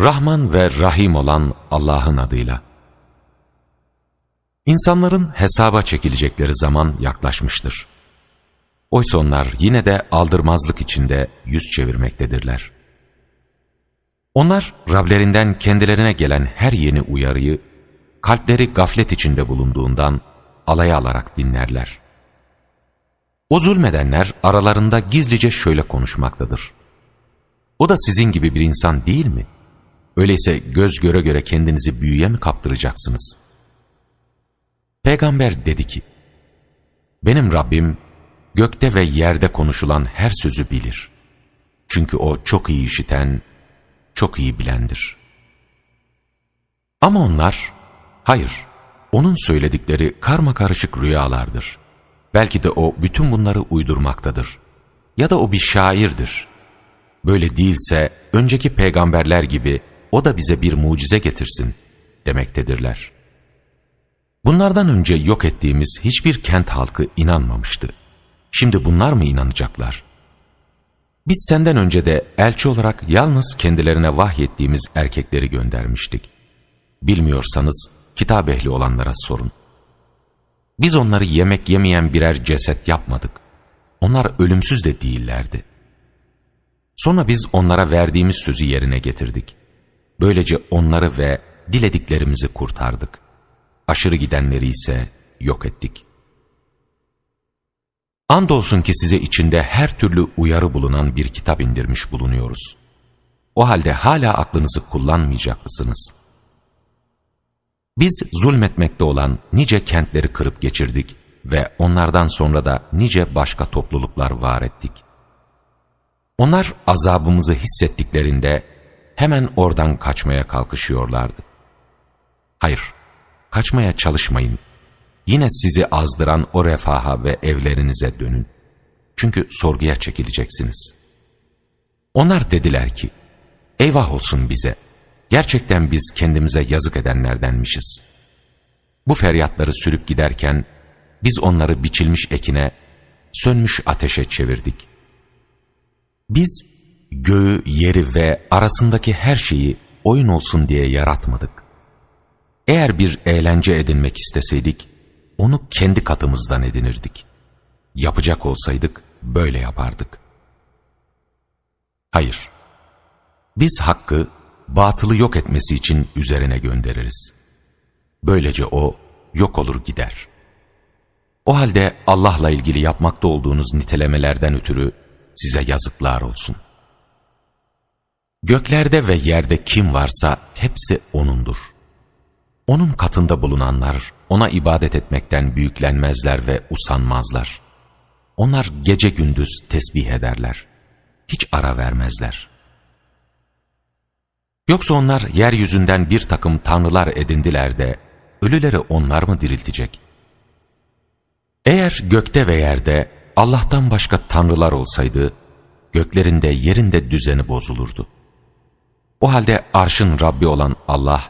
Rahman ve Rahim olan Allah'ın adıyla. İnsanların hesaba çekilecekleri zaman yaklaşmıştır. Oysa onlar yine de aldırmazlık içinde yüz çevirmektedirler. Onlar Rablerinden kendilerine gelen her yeni uyarıyı, kalpleri gaflet içinde bulunduğundan alaya alarak dinlerler. O zulmedenler aralarında gizlice şöyle konuşmaktadır. O da sizin gibi bir insan değil mi? Öyleyse göz göre göre kendinizi büyüye mi kaptıracaksınız? Peygamber dedi ki, Benim Rabbim gökte ve yerde konuşulan her sözü bilir. Çünkü O çok iyi işiten, çok iyi bilendir. Ama onlar, hayır, O'nun söyledikleri karma karışık rüyalardır. Belki de O bütün bunları uydurmaktadır. Ya da O bir şairdir. Böyle değilse önceki peygamberler gibi O da bize bir mucize getirsin demektedirler. Bunlardan önce yok ettiğimiz hiçbir kent halkı inanmamıştı. Şimdi bunlar mı inanacaklar? Biz senden önce de elçi olarak yalnız kendilerine vahyettiğimiz erkekleri göndermiştik. Bilmiyorsanız kitap ehli olanlara sorun. Biz onları yemek yemeyen birer ceset yapmadık. Onlar ölümsüz de değillerdi. Sonra biz onlara verdiğimiz sözü yerine getirdik. Böylece onları ve dilediklerimizi kurtardık. Aşırı gidenleri ise yok ettik. Andolsun ki size içinde her türlü uyarı bulunan bir kitap indirmiş bulunuyoruz. O halde hala aklınızı kullanmayacak mısınız? Biz zulmetmekte olan nice kentleri kırıp geçirdik ve onlardan sonra da nice başka topluluklar var ettik. Onlar azabımızı hissettiklerinde hemen oradan kaçmaya kalkışıyorlardı. Hayır, kaçmaya çalışmayın. Yine sizi azdıran o refaha ve evlerinize dönün. Çünkü sorguya çekileceksiniz. Onlar dediler ki, eyvah olsun bize. Gerçekten biz kendimize yazık edenlerdenmişiz. Bu feryatları sürüp giderken, biz onları biçilmiş ekine, sönmüş ateşe çevirdik. Biz göğü, yeri ve arasındaki her şeyi oyun olsun diye yaratmadık. Eğer bir eğlence edinmek isteseydik, onu kendi katımızdan edinirdik. Yapacak olsaydık böyle yapardık. Hayır, biz hakkı batılı yok etmesi için üzerine göndeririz. Böylece o yok olur gider. O halde Allah'la ilgili yapmakta olduğunuz nitelemelerden ötürü size yazıklar olsun. Göklerde ve yerde kim varsa hepsi O'nundur. Onun katında bulunanlar ona ibadet etmekten büyüklenmezler ve usanmazlar. Onlar gece gündüz tesbih ederler. Hiç ara vermezler. Yoksa onlar yeryüzünden bir takım tanrılar edindiler de ölüleri onlar mı diriltecek? Eğer gökte ve yerde Allah'tan başka tanrılar olsaydı, göklerinde yerinde düzeni bozulurdu. O halde arşın Rabbi olan Allah,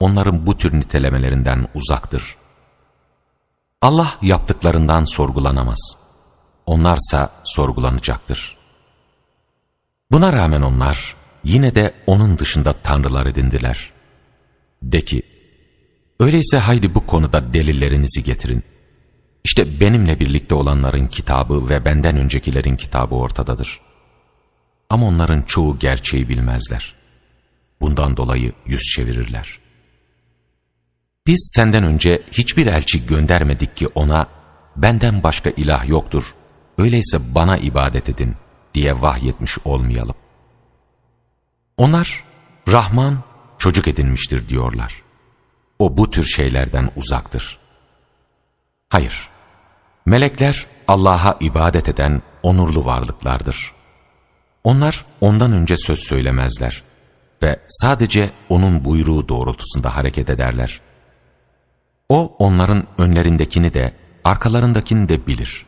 onların bu tür nitelemelerinden uzaktır. Allah yaptıklarından sorgulanamaz. Onlarsa sorgulanacaktır. Buna rağmen onlar yine de onun dışında tanrılar edindiler. De ki, öyleyse haydi bu konuda delillerinizi getirin. İşte benimle birlikte olanların kitabı ve benden öncekilerin kitabı ortadadır. Ama onların çoğu gerçeği bilmezler. Bundan dolayı yüz çevirirler. Biz senden önce hiçbir elçi göndermedik ki ona, benden başka ilah yoktur, öyleyse bana ibadet edin diye vahyetmiş olmayalım. Onlar, Rahman çocuk edinmiştir diyorlar. O bu tür şeylerden uzaktır. Hayır, melekler Allah'a ibadet eden onurlu varlıklardır. Onlar ondan önce söz söylemezler ve sadece onun buyruğu doğrultusunda hareket ederler. O onların önlerindekini de arkalarındakini de bilir.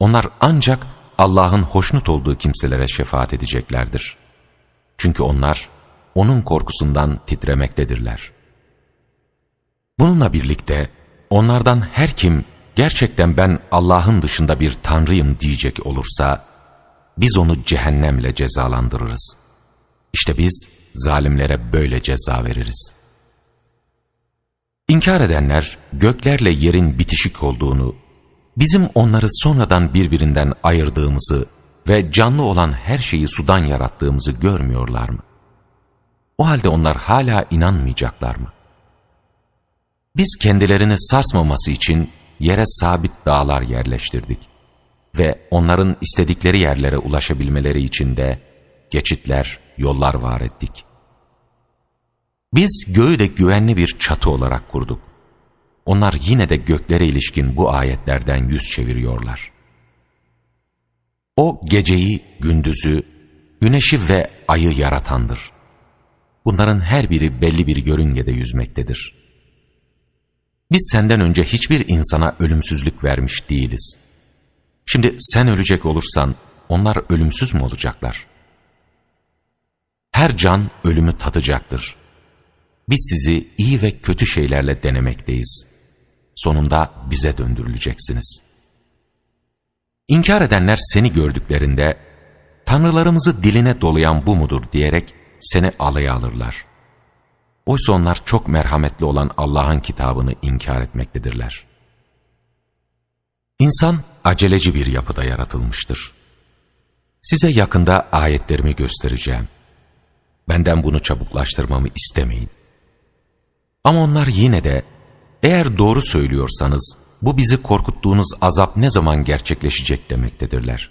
Onlar ancak Allah'ın hoşnut olduğu kimselere şefaat edeceklerdir. Çünkü onlar onun korkusundan titremektedirler. Bununla birlikte onlardan her kim gerçekten ben Allah'ın dışında bir tanrıyım diyecek olursa biz onu cehennemle cezalandırırız. İşte biz zalimlere böyle ceza veririz. İnkar edenler göklerle yerin bitişik olduğunu, bizim onları sonradan birbirinden ayırdığımızı ve canlı olan her şeyi sudan yarattığımızı görmüyorlar mı? O halde onlar hala inanmayacaklar mı? Biz kendilerini sarsmaması için yere sabit dağlar yerleştirdik ve onların istedikleri yerlere ulaşabilmeleri için de geçitler, yollar var ettik. Biz göğü de güvenli bir çatı olarak kurduk. Onlar yine de göklere ilişkin bu ayetlerden yüz çeviriyorlar. O geceyi, gündüzü, güneşi ve ayı yaratandır. Bunların her biri belli bir yörüngede yüzmektedir. Biz senden önce hiçbir insana ölümsüzlük vermiş değiliz. Şimdi sen ölecek olursan onlar ölümsüz mü olacaklar? Her can ölümü tadacaktır. Biz sizi iyi ve kötü şeylerle denemekteyiz. Sonunda bize döndürüleceksiniz. İnkar edenler seni gördüklerinde, Tanrılarımızı diline dolayan bu mudur diyerek seni alaya alırlar. Oysa onlar çok merhametli olan Allah'ın kitabını inkar etmektedirler. İnsan aceleci bir yapıda yaratılmıştır. Size yakında ayetlerimi göstereceğim. Benden bunu çabuklaştırmamı istemeyin. Ama onlar yine de eğer doğru söylüyorsanız bu bizi korkuttuğunuz azap ne zaman gerçekleşecek demektedirler.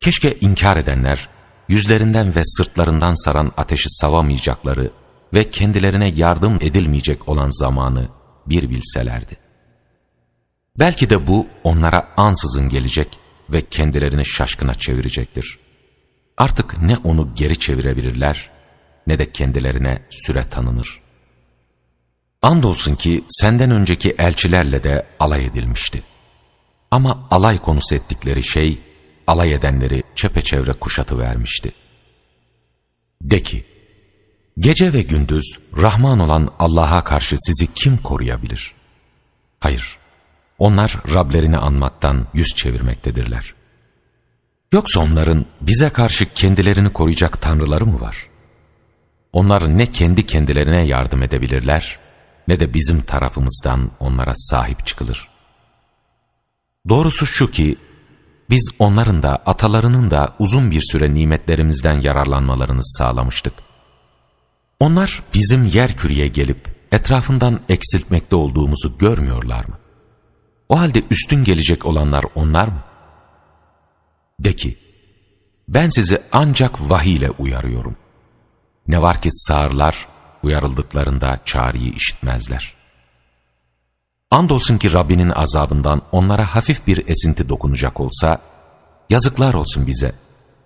Keşke inkar edenler yüzlerinden ve sırtlarından saran ateşi savamayacakları ve kendilerine yardım edilmeyecek olan zamanı bir bilselerdi. Belki de bu onlara ansızın gelecek ve kendilerini şaşkına çevirecektir. Artık ne onu geri çevirebilirler ne de kendilerine süre tanınır. Andolsun ki senden önceki elçilerle de alay edilmişti. Ama alay konusu ettikleri şey, alay edenleri çepeçevre kuşatı vermişti. De ki, gece ve gündüz Rahman olan Allah'a karşı sizi kim koruyabilir? Hayır, onlar Rablerini anmaktan yüz çevirmektedirler. Yoksa onların bize karşı kendilerini koruyacak tanrıları mı var? Onlar ne kendi kendilerine yardım edebilirler, ne de bizim tarafımızdan onlara sahip çıkılır. Doğrusu şu ki, biz onların da atalarının da uzun bir süre nimetlerimizden yararlanmalarını sağlamıştık. Onlar bizim yer küreye gelip etrafından eksiltmekte olduğumuzu görmüyorlar mı? O halde üstün gelecek olanlar onlar mı? De ki, ben sizi ancak vahiy ile uyarıyorum. Ne var ki sağırlar uyarıldıklarında çağrıyı işitmezler. Andolsun ki Rabbinin azabından onlara hafif bir esinti dokunacak olsa, yazıklar olsun bize,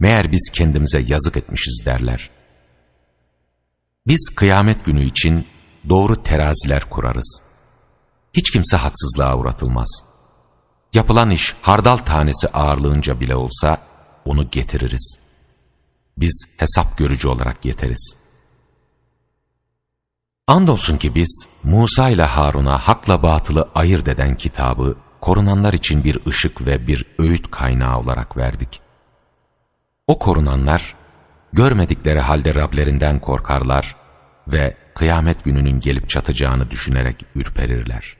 meğer biz kendimize yazık etmişiz derler. Biz kıyamet günü için doğru teraziler kurarız. Hiç kimse haksızlığa uğratılmaz. Yapılan iş hardal tanesi ağırlığınca bile olsa onu getiririz. Biz hesap görücü olarak yeteriz.'' Andolsun ki biz Musa ile Harun'a hakla batılı ayırt eden kitabı korunanlar için bir ışık ve bir öğüt kaynağı olarak verdik. O korunanlar görmedikleri halde Rablerinden korkarlar ve kıyamet gününün gelip çatacağını düşünerek ürperirler.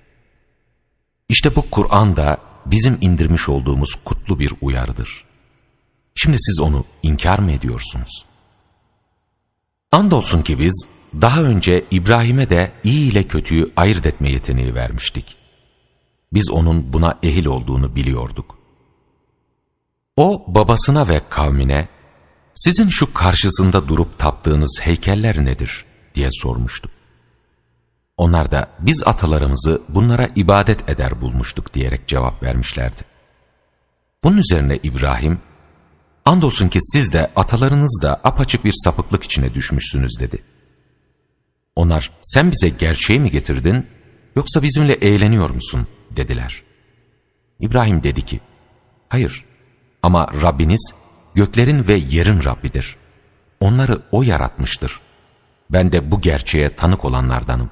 İşte bu Kur'an da bizim indirmiş olduğumuz kutlu bir uyarıdır. Şimdi siz onu inkar mı ediyorsunuz? Andolsun ki biz daha önce İbrahim'e de iyi ile kötüyü ayırt etme yeteneği vermiştik. Biz onun buna ehil olduğunu biliyorduk. O babasına ve kavmine, sizin şu karşısında durup taptığınız heykeller nedir diye sormuştu. Onlar da biz atalarımızı bunlara ibadet eder bulmuştuk diyerek cevap vermişlerdi. Bunun üzerine İbrahim, andolsun ki siz de atalarınız da apaçık bir sapıklık içine düşmüşsünüz dedi.'' Onlar sen bize gerçeği mi getirdin yoksa bizimle eğleniyor musun dediler. İbrahim dedi ki hayır ama Rabbiniz göklerin ve yerin Rabbidir. Onları O yaratmıştır. Ben de bu gerçeğe tanık olanlardanım.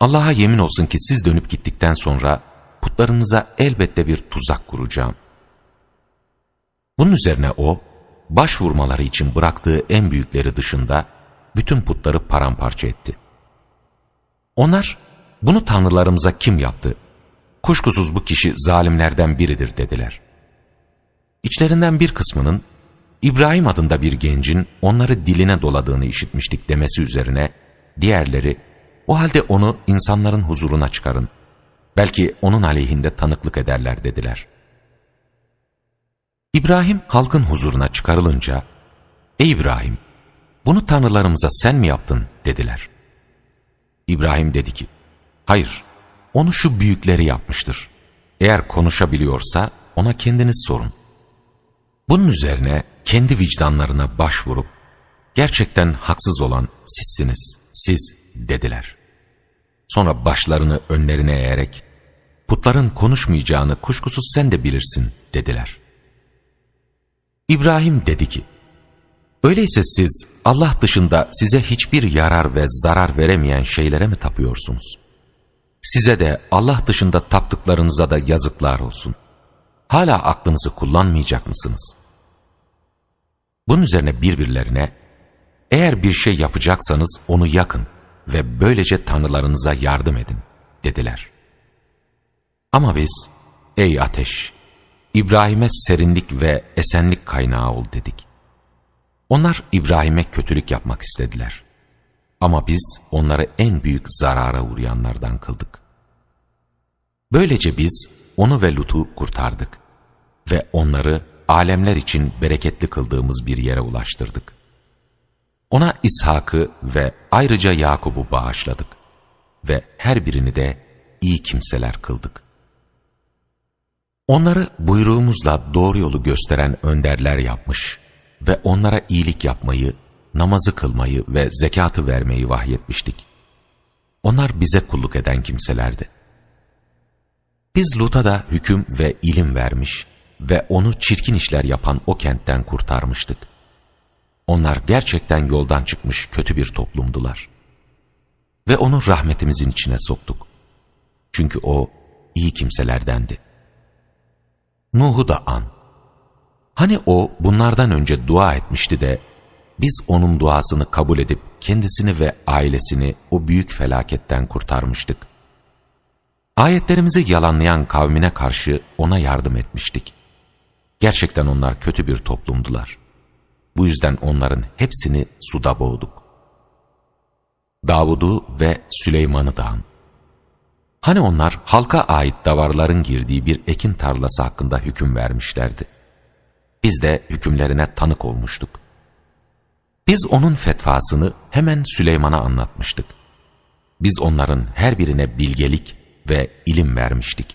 Allah'a yemin olsun ki siz dönüp gittikten sonra putlarınıza elbette bir tuzak kuracağım. Bunun üzerine o, başvurmaları için bıraktığı en büyükleri dışında bütün putları paramparça etti. Onlar, bunu tanrılarımıza kim yaptı? Kuşkusuz bu kişi zalimlerden biridir dediler. İçlerinden bir kısmının, İbrahim adında bir gencin onları diline doladığını işitmiştik demesi üzerine, diğerleri, o halde onu insanların huzuruna çıkarın. Belki onun aleyhinde tanıklık ederler dediler. İbrahim halkın huzuruna çıkarılınca, Ey İbrahim, bunu tanrılarımıza sen mi yaptın dediler. İbrahim dedi ki, hayır, onu şu büyükleri yapmıştır. Eğer konuşabiliyorsa ona kendiniz sorun. Bunun üzerine kendi vicdanlarına başvurup, gerçekten haksız olan sizsiniz, siz dediler. Sonra başlarını önlerine eğerek, putların konuşmayacağını kuşkusuz sen de bilirsin dediler. İbrahim dedi ki, öyleyse siz Allah dışında size hiçbir yarar ve zarar veremeyen şeylere mi tapıyorsunuz? Size de Allah dışında taptıklarınıza da yazıklar olsun. Hala aklınızı kullanmayacak mısınız? Bunun üzerine birbirlerine, eğer bir şey yapacaksanız onu yakın ve böylece tanrılarınıza yardım edin dediler. Ama biz, ey ateş, İbrahim'e serinlik ve esenlik kaynağı ol dedik. Onlar İbrahim'e kötülük yapmak istediler. Ama biz onları en büyük zarara uğrayanlardan kıldık. Böylece biz onu ve Lut'u kurtardık ve onları alemler için bereketli kıldığımız bir yere ulaştırdık. Ona İshak'ı ve ayrıca Yakub'u bağışladık ve her birini de iyi kimseler kıldık. Onları buyruğumuzla doğru yolu gösteren önderler yapmış ve onlara iyilik yapmayı, namazı kılmayı ve zekatı vermeyi vahyetmiştik. Onlar bize kulluk eden kimselerdi. Biz Lut'a da hüküm ve ilim vermiş ve onu çirkin işler yapan o kentten kurtarmıştık. Onlar gerçekten yoldan çıkmış kötü bir toplumdular. Ve onu rahmetimizin içine soktuk. Çünkü o iyi kimselerdendi. Nuh'u da an. Hani o bunlardan önce dua etmişti de biz onun duasını kabul edip kendisini ve ailesini o büyük felaketten kurtarmıştık. Ayetlerimizi yalanlayan kavmine karşı ona yardım etmiştik. Gerçekten onlar kötü bir toplumdular. Bu yüzden onların hepsini suda boğduk. Davud'u ve Süleyman'ı da an. Hani onlar halka ait davarların girdiği bir ekin tarlası hakkında hüküm vermişlerdi. Biz de hükümlerine tanık olmuştuk. Biz onun fetvasını hemen Süleyman'a anlatmıştık. Biz onların her birine bilgelik ve ilim vermiştik.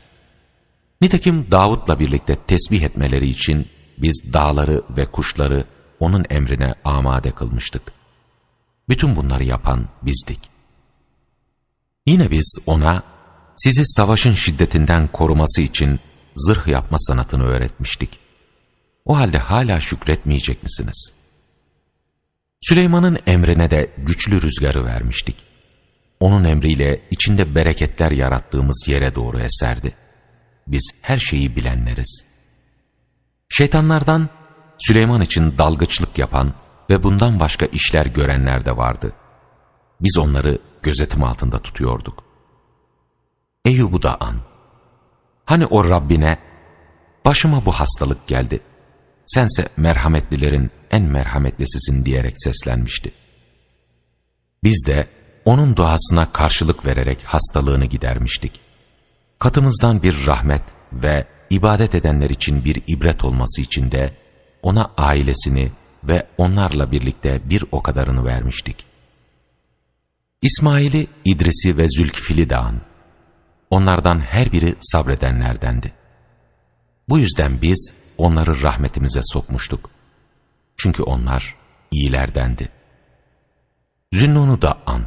Nitekim Davud'la birlikte tesbih etmeleri için biz dağları ve kuşları onun emrine amade kılmıştık. Bütün bunları yapan bizdik. Yine biz ona sizi savaşın şiddetinden koruması için zırh yapma sanatını öğretmiştik. O halde hala şükretmeyecek misiniz? Süleyman'ın emrine de güçlü rüzgarı vermiştik. Onun emriyle içinde bereketler yarattığımız yere doğru eserdi. Biz her şeyi bilenleriz. Şeytanlardan Süleyman için dalgıçlık yapan ve bundan başka işler görenler de vardı. Biz onları gözetim altında tutuyorduk. Eyyub'u da an. Hani o Rabbine, başıma bu hastalık geldi. Sense merhametlilerin en merhametlisisin diyerek seslenmişti. Biz de onun duasına karşılık vererek hastalığını gidermiştik. Katımızdan bir rahmet ve ibadet edenler için bir ibret olması için de ona ailesini ve onlarla birlikte bir o kadarını vermiştik. İsmail'i, İdris'i ve Zülkifil'i dağın. Onlardan her biri sabredenlerdendi. Bu yüzden biz onları rahmetimize sokmuştuk. Çünkü onlar iyilerdendi. Zünnun'u da an.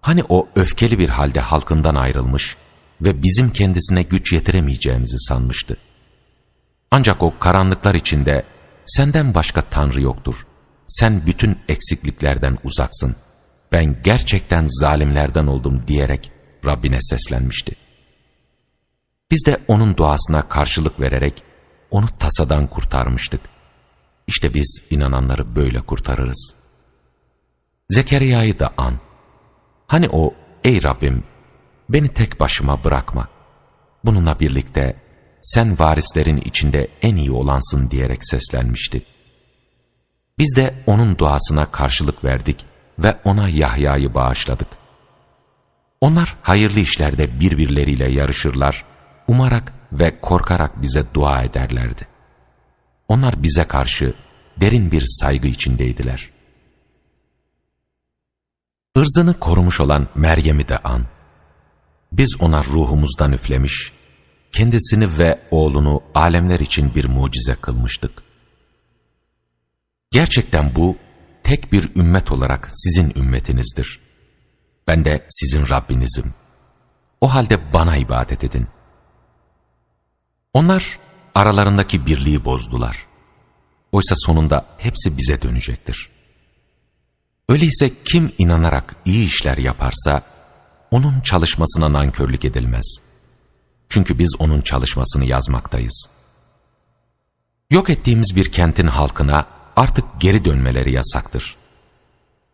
Hani o öfkeli bir halde halkından ayrılmış ve bizim kendisine güç yetiremeyeceğimizi sanmıştı. Ancak o karanlıklar içinde senden başka Tanrı yoktur. Sen bütün eksikliklerden uzaksın. Ben gerçekten zalimlerden oldum diyerek Rabbine seslenmişti. Biz de onun duasına karşılık vererek onu tasadan kurtarmıştık. İşte biz inananları böyle kurtarırız. Zekeriya'yı da an. Hani o, ey Rabbim, beni tek başıma bırakma. Bununla birlikte sen varislerin içinde en iyi olansın diyerek seslenmişti. Biz de onun duasına karşılık verdik ve ona Yahya'yı bağışladık. Onlar hayırlı işlerde birbirleriyle yarışırlar, umarak ve korkarak bize dua ederlerdi. Onlar bize karşı derin bir saygı içindeydiler. Irzını korumuş olan Meryem'i de an. Biz ona ruhumuzdan üflemiş, kendisini ve oğlunu alemler için bir mucize kılmıştık. Gerçekten bu, tek bir ümmet olarak sizin ümmetinizdir. Ben de sizin Rabbinizim. O halde bana ibadet edin. Onlar aralarındaki birliği bozdular. Oysa sonunda hepsi bize dönecektir. Öyleyse kim inanarak iyi işler yaparsa, onun çalışmasına nankörlük edilmez. Çünkü biz onun çalışmasını yazmaktayız. Yok ettiğimiz bir kentin halkına artık geri dönmeleri yasaktır.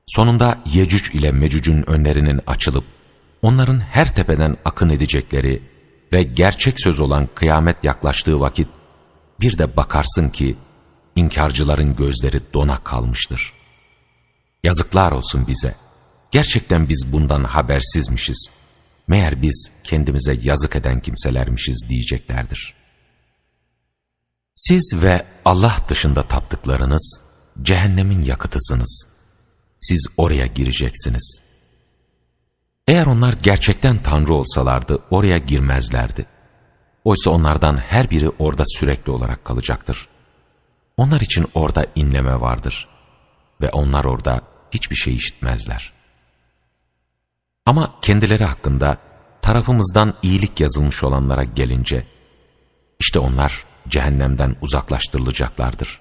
Sonunda Yecüc ile Mecüc'ün önlerinin açılıp, onların her tepeden akın edecekleri ve gerçek söz olan kıyamet yaklaştığı vakit, bir de bakarsın ki, inkarcıların gözleri dona kalmıştır. Yazıklar olsun bize. Gerçekten biz bundan habersizmişiz. Meğer biz kendimize yazık eden kimselermişiz diyeceklerdir. Siz ve Allah dışında taptıklarınız cehennemin yakıtısınız. Siz oraya gireceksiniz. Eğer onlar gerçekten Tanrı olsalardı oraya girmezlerdi. Oysa onlardan her biri orada sürekli olarak kalacaktır. Onlar için orada inleme vardır. Ve onlar orada hiçbir şey işitmezler. Ama kendileri hakkında tarafımızdan iyilik yazılmış olanlara gelince, işte onlar cehennemden uzaklaştırılacaklardır.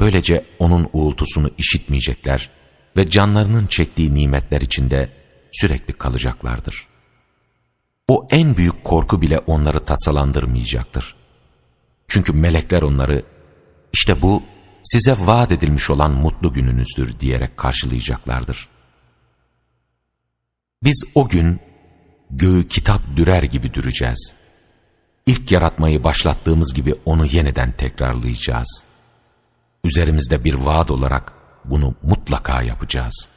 Böylece onun uğultusunu işitmeyecekler ve canlarının çektiği nimetler içinde sürekli kalacaklardır. O en büyük korku bile onları tasalandırmayacaktır. Çünkü melekler onları, işte bu size vaat edilmiş olan mutlu gününüzdür diyerek karşılayacaklardır. Biz o gün göğü kitap dürer gibi düreceğiz. İlk yaratmayı başlattığımız gibi onu yeniden tekrarlayacağız. Üzerimizde bir vaat olarak bunu mutlaka yapacağız.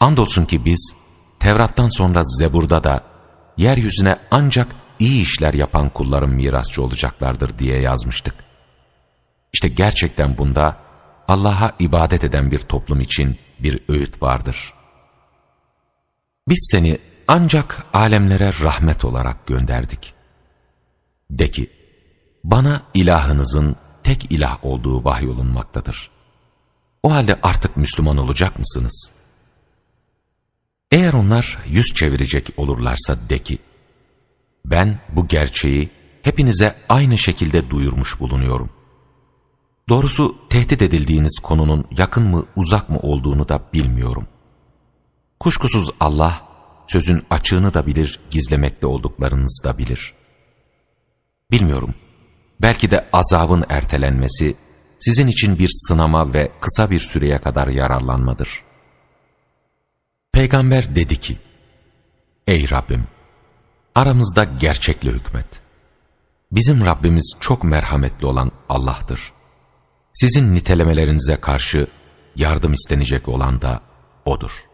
Andolsun ki biz Tevrat'tan sonra Zebur'da da yeryüzüne ancak iyi işler yapan kulların mirasçı olacaklardır diye yazmıştık. İşte gerçekten bunda Allah'a ibadet eden bir toplum için bir öğüt vardır. Biz seni ancak alemlere rahmet olarak gönderdik. De ki, bana ilahınızın tek ilah olduğu vahyolunmaktadır. O halde artık Müslüman olacak mısınız? Eğer onlar yüz çevirecek olurlarsa de ki, ben bu gerçeği hepinize aynı şekilde duyurmuş bulunuyorum. Doğrusu tehdit edildiğiniz konunun yakın mı uzak mı olduğunu da bilmiyorum. Kuşkusuz Allah sözün açığını da bilir, gizlemekte olduklarınızı da bilir. Bilmiyorum. Belki de azabın ertelenmesi sizin için bir sınama ve kısa bir süreye kadar yararlanmadır. Peygamber dedi ki, Ey Rabbim! Aramızda gerçekle hükmet. Bizim Rabbimiz çok merhametli olan Allah'tır. Sizin nitelemelerinize karşı yardım istenecek olan da O'dur.''